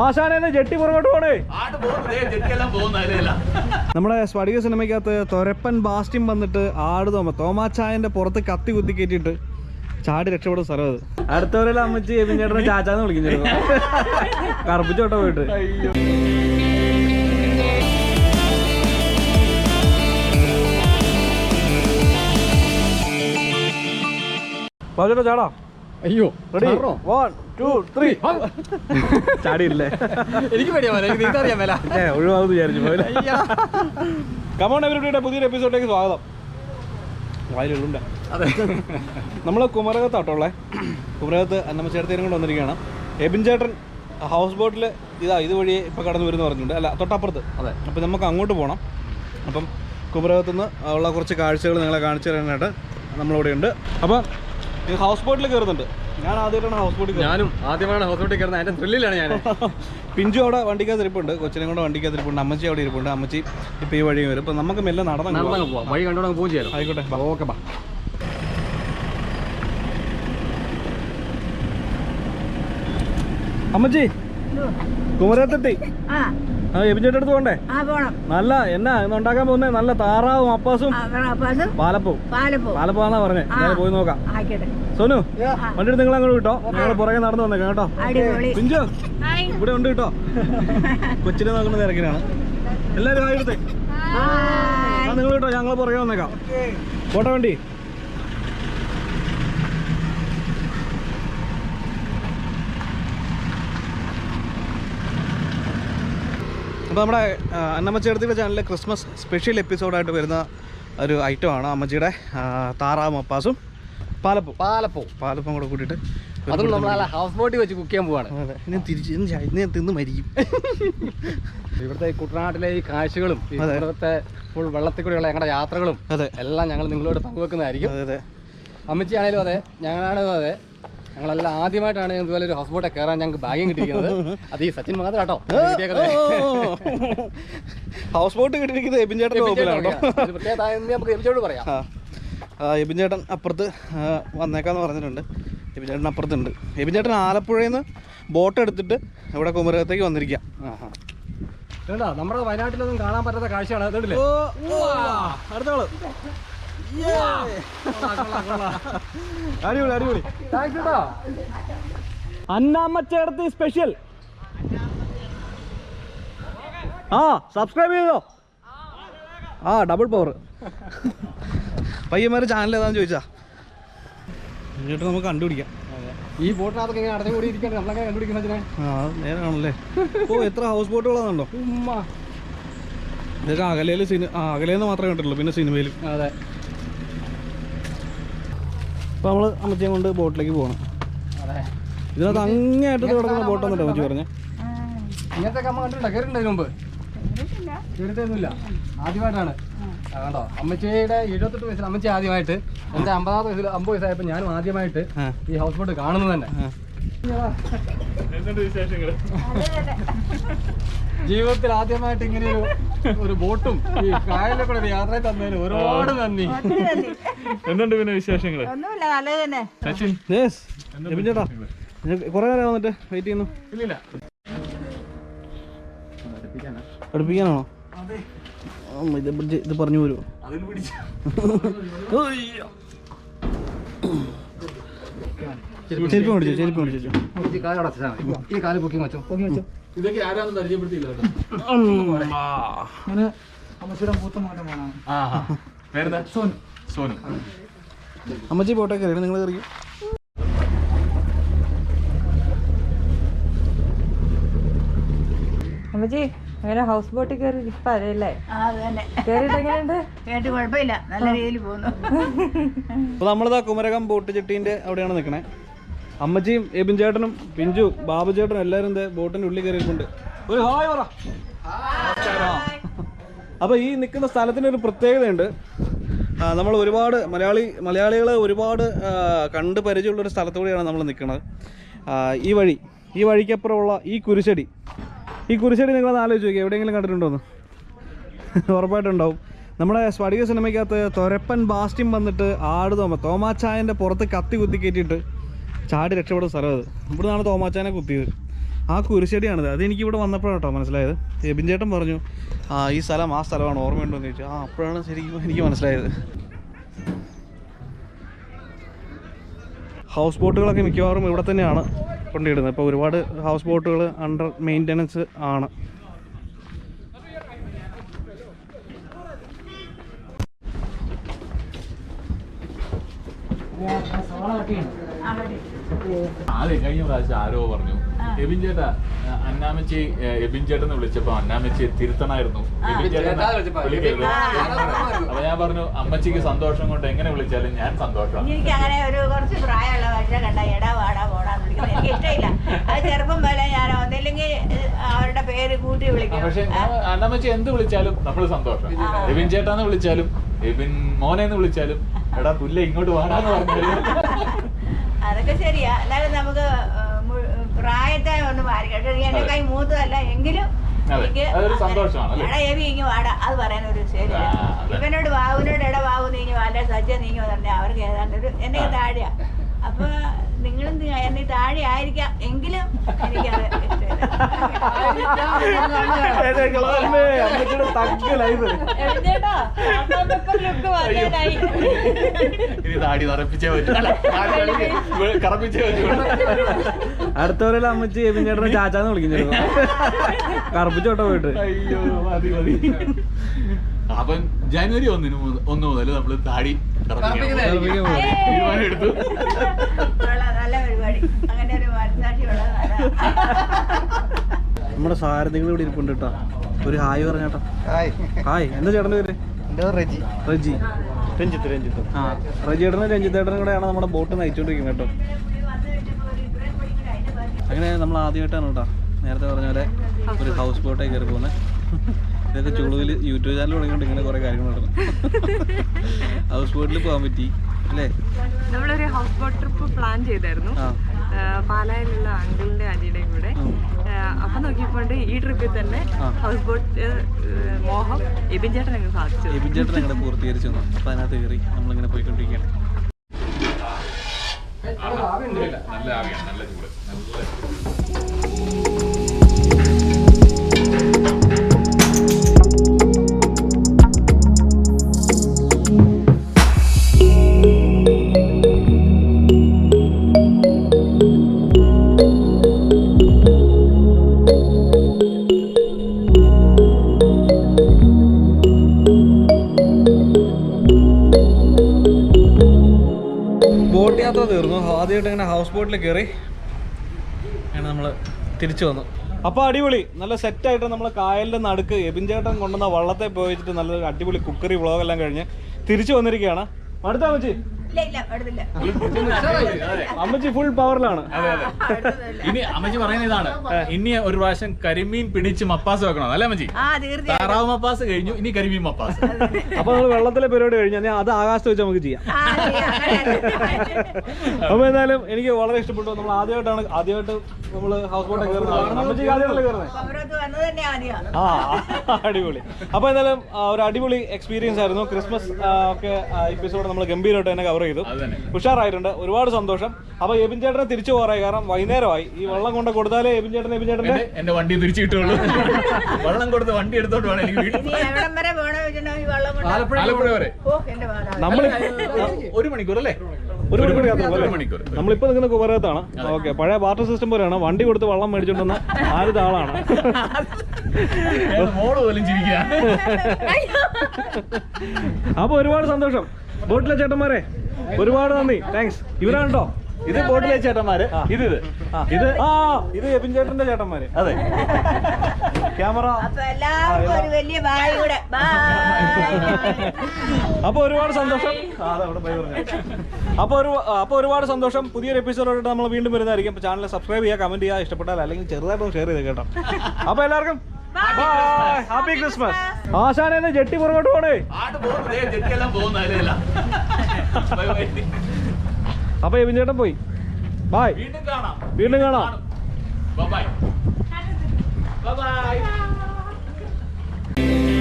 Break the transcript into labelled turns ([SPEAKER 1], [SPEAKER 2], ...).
[SPEAKER 1] ആശാനെ ജെട്ടി പുറകോട്ട് പോണേ. നമ്മുടെ സ്ഫടിക സിനിമയ്ക്കകത്ത് തൊരപ്പൻ ബാസ്റ്റിം വന്നിട്ട് ആട് തോമ തോമാച്ചായന്റെ പുറത്ത് കത്തി കുത്തി കയറ്റിയിട്ട് ചാടി രക്ഷപ്പെടും സ്ഥലം അത്. അടുത്തവരെല്ലാം അമ്മച്ചി ചേട്ടനെ ചാച്ചാന്ന് വിളിക്കുന്നു കറുപ്പിച്ചോട്ടോ പോയിട്ട്. പാചോട്ടോ ചാടാ.
[SPEAKER 2] അയ്യോ
[SPEAKER 1] റെഡി വൺ ടു ത്രീ ചാടിയില്ലേ?
[SPEAKER 2] എനിക്ക് പേടിയാ പോലെ എനിക്ക് അറിയാൻ മേല.
[SPEAKER 1] ഏ ഒഴിവാകുന്നു വിചാരിച്ചു പോലെ കമോൺ പുതിയൊരു എപ്പിസോഡിലേക്ക് സ്വാഗതം. വായിലുണ്ട്
[SPEAKER 2] അതെ.
[SPEAKER 1] നമ്മൾ കുമരകത്താട്ടുള്ളേ കുമരകത്ത് അന്നമ്മച്ചേർത്തേനും കൊണ്ട് വന്നിരിക്കുകയാണ്. എബിൻ ചേട്ടൻ ഹൗസ് ബോട്ടിൽ ഇതാ ഇതുവഴി ഇപ്പോൾ കടന്നു വരുന്നു പറഞ്ഞിട്ടുണ്ട്. അല്ല തൊട്ടപ്പുറത്ത്.
[SPEAKER 2] അതെ.
[SPEAKER 1] അപ്പോൾ നമുക്ക് അങ്ങോട്ട് പോകണം അപ്പം കുമരകത്തുനിന്ന് ഉള്ള കുറച്ച് കാഴ്ചകൾ നിങ്ങളെ കാണിച്ചു തരാനായിട്ട് നമ്മളിവിടെ ഉണ്ട് അപ്പോൾ ഈ ഹൗസ് ബോട്ടിൽ കയറുന്നുണ്ട്. ഞാൻ ആദ്യമായിട്ടാണ് ഹൗസ് ബോട്ടിൽ കയറുന്നത്.
[SPEAKER 2] ഞാനും ആദ്യമാണ് അതിന്റെ ത്രില്ലിലാണ് ഞാൻ
[SPEAKER 1] പിഞ്ചു അവിടെ വണ്ടിക്കകത്ത് ഇരിപ്പുണ്ട്. കൊച്ചിനെ കൊണ്ട് വണ്ടിക്കകത്ത് ഇരിപ്പുണ്ട്. അമ്മച്ചി അവിടെ ഇരിപ്പുണ്ട്. അമ്മച്ചി ഇപ്പൊ ഈ വഴി വരും. അപ്പൊ നമുക്ക് മെല്ലെ നടന്നു
[SPEAKER 2] നടന്നങ്ങ് പോവാം. വഴി കണ്ടോണ്ട് പോകും ചെയ്യാം
[SPEAKER 1] ആയിക്കോട്ടെ.
[SPEAKER 2] ഓക്കെ ബാ.
[SPEAKER 1] അമ്മച്ചി കുമരത്തെത്തി
[SPEAKER 3] ആ.
[SPEAKER 1] ആ എബിഞ്ചേട്ടൻ അടുത്ത് പോണ്ടേ?
[SPEAKER 3] ആ പോണം.
[SPEAKER 1] നല്ല എന്നാ ഇന്ന് ഉണ്ടാക്കാൻ പോകുന്നേ നല്ല താറാവും അപ്പാസും പാലപ്പവും.
[SPEAKER 3] പാലപ്പോ
[SPEAKER 1] പാലപ്പാന്നാ പറഞ്ഞേ. ഞാൻ പോയി നോക്കാം. സോനു വണ്ടി എടുത്ത് നിങ്ങൾ അങ്ങോട്ട് കിട്ടോ ഞങ്ങൾ പുറകെ നടന്നു വന്നേക്കാം കേട്ടോ.
[SPEAKER 3] അടിപൊളി.
[SPEAKER 1] പിഞ്ചു ഇവിടെ ഉണ്ട് കിട്ടോ. കൊച്ചിനെ നോക്കുന്ന തിരക്കിനാണ് എല്ലാവരും ഹായ് ആ നിങ്ങൾ കിട്ടോ ഞങ്ങൾ പുറകെ വന്നേക്കാം. പോട്ടെ വണ്ടി. അപ്പോൾ നമ്മുടെ ആ, അന്നമ്മച്ചേർത്തിയുടെ ചാനലിലെ ക്രിസ്മസ് സ്പെഷ്യൽ എപ്പിസോഡായിട്ട് വരുന്ന ഒരു ഐറ്റമാണ് അമ്മച്ചിയുടെ താറാവ് മപ്പാസും പാലപ്പവും.
[SPEAKER 2] പാലപ്പൂ
[SPEAKER 1] പാലപ്പം കൂടെ കൂട്ടിയിട്ട്
[SPEAKER 2] അതും നമ്മൾ ഹൗസ് ബോട്ടിൽ വെച്ച് കുക്ക് ചെയ്യാൻ പോവാണ്.
[SPEAKER 1] ഇനി തിരിച്ച് ഇനി ഞാൻ തിന്ന് മരിക്കും.
[SPEAKER 2] ഇവിടുത്തെ കുട്ടനാട്ടിലെ ഈ കാഴ്ചകളും. ഇവിടുത്തെ ഫുൾ വെള്ളത്തിൽ കൂടെയുള്ള ഞങ്ങളുടെ യാത്രകളും
[SPEAKER 1] അതെ.
[SPEAKER 2] എല്ലാം ഞങ്ങൾ നിങ്ങളോട് പങ്കുവെക്കുന്നതായിരിക്കും.
[SPEAKER 1] അതെ അതെ.
[SPEAKER 2] അമ്മച്ചി ആണേലും അതെ ഞങ്ങളാണേലും അതെ. ഞങ്ങളെല്ലാം ആദ്യമായിട്ടാണ് ഇതുപോലെ ഒരു ഹൗസ് ബോട്ടെ കയറാൻ ഞങ്ങൾക്ക് ഭാഗ്യം കിട്ടിയിരിക്കുന്നത്. അത് ഈ സച്ചിൻ മാത്രം കേട്ടോ
[SPEAKER 1] ഹൗസ് ബോട്ട് കിട്ടിയിരിക്കുന്നത് എബിൻ
[SPEAKER 2] പറയാം.
[SPEAKER 1] ചേട്ടൻ അപ്പുറത്ത് വന്നേക്കാന്ന് പറഞ്ഞിട്ടുണ്ട്. എബിൻ ചേട്ടൻ അപ്പുറത്തുണ്ട്. എബിൻ ചേട്ടൻ ആലപ്പുഴയിൽ നിന്ന് ബോട്ട് എടുത്തിട്ട് ഇവിടെ കുമരകത്തേക്ക് വന്നിരിക്കാം.
[SPEAKER 2] ആഹാ. നമ്മുടെ വയനാട്ടിലൊന്നും കാണാൻ പറ്റാത്ത കാഴ്ചയാണ്. അതുകൊണ്ടില്ലേ
[SPEAKER 1] അടുത്ത ആൾ. അടിപൊളി അടിപൊളി.
[SPEAKER 2] താങ്ക്സ് കേട്ടോ.
[SPEAKER 1] അന്നാമ്മച്ചേടത്ത് സ്പെഷ്യൽ ആ സബ്സ്ക്രൈബ് ചെയ്തോ? ആ ഡബിൾ പവർ പയ്യന്മാരെ ചാനൽ ഏതാന്ന് ചോദിച്ചാ? എന്നിട്ട് നമുക്ക് കണ്ടുപിടിക്കാം.
[SPEAKER 2] ഈ ബോട്ടിനകത്തൊക്കെ ഇങ്ങനെ അടഞ്ഞു കൂടി ഇരിക്കാൻ നമ്മളങ്ങനെ കണ്ടുപിടിക്കുന്ന
[SPEAKER 1] ആ നേരാണല്ലേ? ഓ എത്ര ഹൗസ് ബോട്ടുകളാണെന്നുണ്ടോ
[SPEAKER 2] ഉമ്മ.
[SPEAKER 1] ഇതൊക്കെ അകലയിൽ സിനിമ അകലേന്ന് മാത്രമേ കണ്ടിട്ടുള്ളൂ പിന്നെ സിനിമയിലും.
[SPEAKER 2] അതെ.
[SPEAKER 1] അപ്പോൾ നമ്മൾ അമ്മച്ചയും കൊണ്ട് ബോട്ടിലേക്ക് പോകണം ഇതിനകത്ത് അങ്ങേയറ്റത്ത് കിടക്കുന്ന ബോട്ടാന്നിട്ടോ അമ്മച്ചി പറഞ്ഞു.
[SPEAKER 2] ഇങ്ങനത്തെ അമ്മ കണ്ടിട്ടുണ്ടോ? മുമ്പ്? ആദ്യമായിട്ടാണ്. കണ്ടോ? അമ്മച്ചിയുടെ എഴുപത്തെട്ട് വയസ്സിൽ അമ്മച്ചി ആദ്യമായിട്ട് എന്റെ അമ്പതാമത്തെ വയസ്സിൽ അമ്പത് വയസ്സായപ്പോൾ ഞാനും ആദ്യമായിട്ട് ഈ ഹൗസ് ബോട്ട് കാണുന്നത് തന്നെ. ജീവിതത്തിൽ ആദ്യമായിട്ട് ഇങ്ങനെ ഒരു ഒരു ബോട്ടും ഈ കായലിലെ കൂടെ ഒരു യാത്ര തന്നതിന് ഒരുപാട് നന്ദി.
[SPEAKER 4] എന്തുണ്ട് പിന്നെ വിശേഷങ്ങൾ
[SPEAKER 3] ഒന്നുമില്ല തന്നെ.
[SPEAKER 4] സച്ചിൻ?
[SPEAKER 1] യെസ് എബിൻ ചേട്ടാ? കുറേ നേരം വന്നിട്ട് വെയിറ്റ് ചെയ്യുന്നു.
[SPEAKER 2] ഇല്ലില്ല.
[SPEAKER 1] അടുപ്പിക്കാനാണോ? ഇത് ഇത് പറഞ്ഞു വരുമോ
[SPEAKER 2] അതിന് പിടിച്ചു
[SPEAKER 1] ചെരുപ്പ് മേടിച്ചു ചെരുപ്പ് മേടിച്ചു.
[SPEAKER 2] ഈ കാൽ അടച്ചാൽ മതി ഈ കാൽ പൊക്കി വെച്ചോ പൊക്കി വെച്ചോ.
[SPEAKER 4] ഇതൊക്കെ ആരാന്ന് പരിചയപ്പെടുത്തിയില്ല
[SPEAKER 3] അങ്ങനെ അമ്മച്ചിയുടെ മൂത്ത മോനെ പോണം
[SPEAKER 4] ആ പേരെന്താ? സോനു. സോനു.
[SPEAKER 1] അമ്മച്ചി പോട്ടെ കയറി നിങ്ങൾ കയറി
[SPEAKER 5] അമ്മച്ചി അങ്ങനെ ഹൗസ് ബോട്ടിൽ കയറി ഇപ്പൊ
[SPEAKER 3] ആ അത് തന്നെ
[SPEAKER 5] കയറിയിട്ട് എങ്ങനെയുണ്ട്?
[SPEAKER 3] കേട്ട് കുഴപ്പമില്ല. നല്ല രീതിയിൽ പോകുന്നു.
[SPEAKER 1] നമ്മളിതാ കുമരകം ബോട്ട് ചെട്ടിന്റെ അവിടെയാണ് നിൽക്കണേ. അമ്മച്ചിയും എബിൻ ചേട്ടനും പിഞ്ചു ബാബു ചേട്ടനും എല്ലാവരും ഇതേ ബോട്ടിന്റെ ഉള്ളിൽ കയറിയിട്ടുണ്ട്. ഒരു ഹായ് പറ. അപ്പോൾ ഈ നിൽക്കുന്ന സ്ഥലത്തിന് ഒരു പ്രത്യേകതയുണ്ട്. നമ്മൾ ഒരുപാട് മലയാളി മലയാളികളെ ഒരുപാട് കണ്ട് പരിചയമുള്ള ഒരു സ്ഥലത്തൂടെയാണ് നമ്മൾ നിൽക്കുന്നത്. ഈ വഴി ഈ വഴിക്കപ്പുറമുള്ള ഈ കുരിശടി. ഈ കുരിശടി നിങ്ങളത് ആലോചിച്ച് നോക്കി എവിടെയെങ്കിലും കണ്ടിട്ടുണ്ടോന്ന് ഉറപ്പായിട്ടുണ്ടാവും. നമ്മുടെ സ്ഫടിക സിനിമയ്ക്കകത്ത് തൊരപ്പൻ ബാസ്റ്റിം വന്നിട്ട് ആട് തോമ തോമാച്ചായന്റെ പുറത്ത് കത്തി കുത്തി കയറ്റിയിട്ട് ചാടി രക്ഷപ്പെടുന്ന സ്ഥലം അത്. ഇവിടെ നിന്നാണ് തോമാച്ചായനെ കുത്തിയത്. ആ കുരിശടിയാണിത്. അത് എനിക്ക് ഇവിടെ വന്നപ്പോഴാണ് കേട്ടോ മനസ്സിലായത്. എബിൻ ചേട്ടൻ പറഞ്ഞു ആ ഈ സ്ഥലം ആ സ്ഥലമാണ് ഓർമ്മയുണ്ടോ? എന്ന് ചോദിച്ചു. ആ അപ്പോഴാണ് ശരിക്കും എനിക്ക് മനസ്സിലായത്. ഹൗസ് ബോട്ടുകളൊക്കെ മിക്കവാറും ഇവിടെ തന്നെയാണ് കൊണ്ടിടുന്നത്. ഇപ്പോൾ ഒരുപാട് ഹൗസ് ബോട്ടുകൾ അണ്ടർ മെയിന്റനൻസ് ആണ്.
[SPEAKER 4] അതെ കഴിഞ്ഞ പ്രാവശ്യം ആരോ പറഞ്ഞു. എബിൻ ചേട്ടാ അന്നാമച്ചി എബിൻ ചേട്ടനെ വിളിച്ചപ്പോ അന്നാമച്ചി തിരുത്തണായിരുന്നു. എബിൻ ചേട്ടനെ. വിളിക്കരുത്. അപ്പൊ ഞാൻ പറഞ്ഞു അമ്മച്ചിക്ക് സന്തോഷം കൊണ്ട് എങ്ങനെ വിളിച്ചാലും ഞാൻ സന്തോഷം
[SPEAKER 3] എനിക്ക് അങ്ങനെ ഒരു കുറച്ച് പ്രായമുള്ള മനുഷ്യരെ കണ്ട എടാ വാടാ പോടാന്ന് വിളിക്കുന്നത് എനിക്ക് ഇഷ്ടമില്ല. അത് ചെറുപ്പം പോലെ ഞാൻ ഒന്നില്ലെങ്കിൽ അവരുടെ പേര് കൂട്ടി വിളിക്കും.
[SPEAKER 4] പക്ഷെ അന്നാമച്ചി എന്ത് വിളിച്ചാലും നമ്മൾ സന്തോഷം. എബിൻ ചേട്ടാന്ന് വിളിച്ചാലും എബിൻ മോനെന്ന് വിളിച്ചാലും എടാ പുല്ല ഇങ്ങോട്ട് വാടാന്ന് പറഞ്ഞാലും.
[SPEAKER 3] അതൊക്കെ ശരിയാ. എന്നാലും നമുക്ക് പ്രായത്തെ ഒന്ന് മാറി കേട്ടോ എന്റെ കൈ മൂത്തതല്ല എങ്കിലും എനിക്ക്? എടാ ഇങ്ങ് വാടാ. അത് പറയാൻ ഒരു ശരിയില്ല ഇവനോട് വാവുനോട് എടാ വാവു നീങ്ങി വാ. സജ്ജ നീങ്ങി പറഞ്ഞാൽ അവർക്ക് ഏതാണ്ട് ഒരു എന്നെ താഴെയാ. അപ്പൊ നിങ്ങളും നി- എന്നെ താഴെ ആയിരിക്കാം. എങ്കിലും എനിക്കത്
[SPEAKER 4] താടി നിറപ്പിച്ചേ കറപ്പിച്ചേ
[SPEAKER 1] അടുത്തവരെല്ലാം അമ്മച്ചി എബിൻ ചേട്ടനെ ചാച്ചാന്ന് വിളിക്കുന്നു കറുപ്പിച്ചോട്ടോ പോയിട്ട്.
[SPEAKER 4] അയ്യോ മതി മതി. അപ്പം ജനുവരി ഒന്നിന് ഒന്ന് മുതൽ നമ്മൾ താടി
[SPEAKER 2] കറപ്പിക്കുന്നത്.
[SPEAKER 4] തീരുമാനം എടുത്തു
[SPEAKER 3] കൊള്ളാം, നല്ല പരിപാടി. അങ്ങനെ ഒരു മനസാക്ഷിയുള്ള
[SPEAKER 1] നമ്മുടെ സാരഥികൾ ഇവിടെ ഇരിപ്പുണ്ട് കേട്ടോ. ഒരു ഹായ് പറഞ്ഞാട്ടോ ഹായ്. എന്താ ചേട്ടന്റെ പേര്?
[SPEAKER 2] റജി.
[SPEAKER 1] റജി.
[SPEAKER 2] രഞ്ജിത്ത് രഞ്ജിത്ത്.
[SPEAKER 1] ആ റജിയേട്ടനും രഞ്ജിത്തേട്ടനും കൂടെയാണ് നമ്മുടെ ബോട്ട് നയിച്ചുകൊണ്ടിരിക്കുന്നത് കേട്ടോ. അങ്ങനെ നമ്മൾ ആദ്യമായിട്ടാണ് കേട്ടോ നേരത്തെ പറഞ്ഞ പോലെ ഒരു ഹൗസ് ബോട്ടായി കയറി പോകുന്നത്. ഇതൊക്കെ ചുളുവിൽ യൂട്യൂബ് ചാനൽ തുടങ്ങിയിട്ട് ഇങ്ങനെ കുറെ കാര്യങ്ങൾ നടന്നു. ഹൗസ് ബോട്ടിൽ പോകാൻ പറ്റി അല്ലേ?
[SPEAKER 5] നമ്മളൊരു ഹൗസ് ബോട്ട് ട്രിപ്പ് പ്ലാൻ ചെയ്തായിരുന്നു. പാലായിലുള്ള അങ്കിളിന്റെ അനിയുടെയും കൂടെ. അപ്പൊ നോക്കിയപ്പോണ്ട് ഈ ട്രിപ്പിൽ തന്നെ ഹൗസ് ബോട്ട് മോഹം എബിൻ ചേട്ടൻ അങ്ങ് സാധിച്ചു.
[SPEAKER 1] എബിൻ ചേട്ടൻ ഞങ്ങളെ പൂർത്തീകരിച്ചു തന്നു. അപ്പോൾ അതിനകത്ത് കയറി നമ്മളിങ്ങനെ പോയിക്കൊണ്ടിരിക്കുകയാണ്.
[SPEAKER 4] നല്ല ആവിയാണ് നല്ല ചൂട്. നല്ല
[SPEAKER 1] ബോട്ട് യാത്ര തീർന്നു. ആദ്യമായിട്ട് ഇങ്ങനെ ഹൗസ് ബോട്ടിൽ കയറി അങ്ങനെ നമ്മൾ തിരിച്ചു വന്നു. അപ്പോൾ അടിപൊളി. നല്ല സെറ്റായിട്ട് നമ്മൾ കായലിന്റെ നടുക്ക് എബിൻ ചേട്ടൻ കൊണ്ടുവന്ന വള്ളത്തെ പോയിട്ട് നല്ല അടിപൊളി കുക്കറി വ്ളോഗെല്ലാം കഴിഞ്ഞ് തിരിച്ചു വന്നിരിക്കുകയാണ്. അടുത്താ അമ്മച്ചി? അമ്മച്ചി ഫുൾ പവറിലാണ്
[SPEAKER 4] ഇനി അമ്മച്ചി പറയുന്ന ഇതാണ്. ഇനി ഒരു പ്രാവശ്യം കരിമീൻ പിടിച്ച് മപ്പാസ് വെക്കണം? അല്ലേ അമ്മച്ചി? താറാവ് മപ്പാസ് കഴിഞ്ഞു ഇനി കരിമീൻ മപ്പാസ്.
[SPEAKER 1] അപ്പൊ നമ്മൾ വെള്ളത്തിലെ പരിപാടി കഴിഞ്ഞാൽ അത് ആകാശത്ത് വെച്ച് നമുക്ക് ചെയ്യാം. അപ്പൊ എന്തായാലും എനിക്ക് വളരെ ഇഷ്ടപ്പെട്ടു. നമ്മൾ ആദ്യമായിട്ടാണ് ആദ്യമായിട്ട് നമ്മൾ ഹൗസ് ബോട്ട് കയറുന്നത് ആ അടിപൊളി. അപ്പോൾ എന്തായാലും ഒരു അടിപൊളി എക്സ്പീരിയൻസ് ആയിരുന്നു. ക്രിസ്മസ് ഒക്കെ എപ്പിസോഡ് നമ്മൾ ഗംഭീരമായിട്ട് തന്നെ കവർ ചെയ്തു. ഉഷാറായിട്ടുണ്ട്. ഒരുപാട് സന്തോഷം. അപ്പൊ എബിൻ ചേട്ടനെ തിരിച്ചു പോറായി കാരണം വൈകുന്നേരമായി. ഈ വെള്ളം കൊണ്ട് കൊടുത്താലേ എബിൻ ചേട്ടൻ എബിൻ ചേട്ടൻ
[SPEAKER 4] എന്റെ- വണ്ടി തിരിച്ചു കിട്ടുള്ളൂ വെള്ളം കൊടുത്ത് വണ്ടി എടുത്തോണ്ട് വേണം എനിക്ക്.
[SPEAKER 1] നമ്മൾ
[SPEAKER 4] ഒരു മണിക്കൂർ. അല്ലേ?
[SPEAKER 1] ഒരു മണിക്കൂർ നമ്മളിപ്പോൾ നിൽക്കുന്ന കുമരകത്താണ്. ഓക്കെ പഴയ വാട്ടർ സിസ്റ്റം പോലെയാണ്. വണ്ടി കൊടുത്ത് വെള്ളം മേടിച്ചോണ്ടെന്ന് ആദ്യത്തെ ആളാണ്. അപ്പൊ ഒരുപാട് സന്തോഷം. ബോട്ടിലെ ചേട്ടന്മാരെ. ഒരുപാട് നന്ദി. താങ്ക്സ് ഇവരാണ് കേട്ടോ
[SPEAKER 4] ഇത് ബോട്ടിലെ ചേട്ടന്മാര്. ഇത് ഇത്.
[SPEAKER 1] ഇത് ആ. ഇത് എബിൻ ചേട്ടന്റെ ചേട്ടന്മാര്.
[SPEAKER 4] അതെ.
[SPEAKER 1] ക്യാമറ.
[SPEAKER 3] അപ്പൊ
[SPEAKER 1] ഒരുപാട് സന്തോഷം. അപ്പൊ ഒരു അപ്പൊ ഒരുപാട് സന്തോഷം. പുതിയൊരു എപ്പിസോഡായിട്ട് നമ്മൾ വീണ്ടും വരുന്നതായിരിക്കും. അപ്പൊ ചാനൽ സബ്സ്ക്രൈബ് ചെയ്യുക കമന്റ് ചെയ്യുക ഇഷ്ടപ്പെട്ടാൽ അല്ലെങ്കിൽ ചെറുതായിട്ടൊന്ന് ഷെയർ ചെയ്ത് കേട്ടോ. അപ്പൊ എല്ലാവർക്കും ഹാപ്പി ക്രിസ്മസ് ആശാനെ ജെട്ടി പുറകോട്ട് പോണേ. അപ്പൊ എബിൻ ചേട്ടൻ പോയി. ബായ്
[SPEAKER 4] വീണ്ടും കാണാം.
[SPEAKER 1] വീണ്ടും കാണാം.
[SPEAKER 4] Bye bye